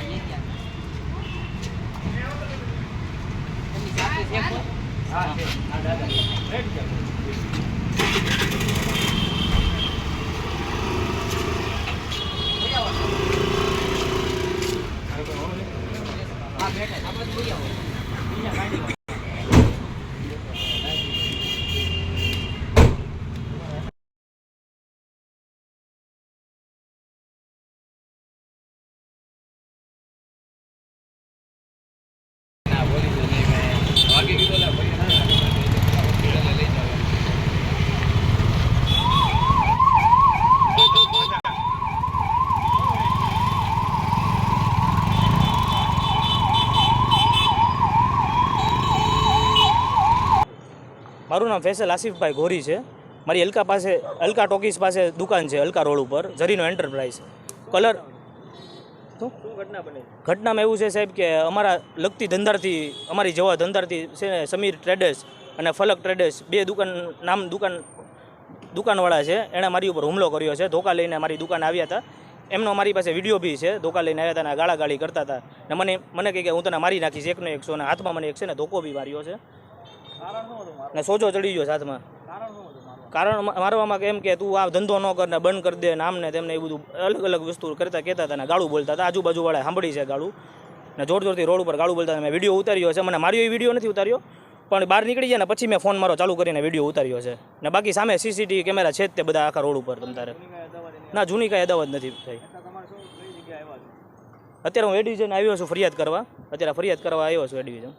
આવીએ ત્યાં હા છે હા દાદા રેડ કરો બેઠા આપણે જોઈએ બીજા ગાડી મારું નામ ફેસલ આસિફભાઈ ઘોરી છે. મારી અલકા પાસે, અલકા ટોકીસ પાસે દુકાન છે, અલકા રોડ ઉપર. ઝરીનો એન્ટરપ્રાઇઝ કલર ઘટનામાં એવું છે સાહેબ કે અમારા લગતી ધંધારથી, અમારી જવા ધંધારથી છે ને સમીર ટ્રેડર્સ અને ફલક ટ્રેડર્સ બે દુકાન, નામ દુકાન, દુકાનવાળા છે. એણે મારી ઉપર હુમલો કર્યો છે. ધોકા લઈને મારી દુકાન આવ્યા હતા. એમનો મારી પાસે વીડિયો બી છે. ધોકા લઈને આવ્યા હતા અને ગાળાગાળી કરતા હતા. ને મને મને કહે કે હું તને મારી નાખીશ. એકનો એકસો અને હાથમાં મને એક છે ને ધોકો બી માર્યો છે. ને સોજો ચડી ગયો સાથમાં. કારણ મારવામાં એમ કે તું આ ધંધો ન કર ને બંધ કરી દે ને આમ ને તેમને એ બધું અલગ અલગ વસ્તુ કરતા કહેતા હતા ને ગાળું બોલતા હતા. આજુબાજુવાળા સાંભળી છે ગાળું. ને જોર જોરથી રોડ ઉપર ગાળું બોલતા હતા. મેં વીડિયો ઉતાર્યો છે. મને માર્યો એ વીડિયો નથી ઉતાર્યો. પણ બહાર નીકળી જાય ને પછી મેં ફોન મારો ચાલુ કરીને વીડિયો ઉતાર્યો છે. ને બાકી સામે સીસીટીવી કેમેરા છે જ તે બધા આખા રોડ ઉપર તમ તારે. ના જૂની કાંઈ અદાવત નથી થઈ. અત્યારે હું એ ડિવિઝન આવ્યો છું ફરિયાદ કરવા. અત્યારે ફરિયાદ કરવા આવ્યો છું એ ડિવિઝન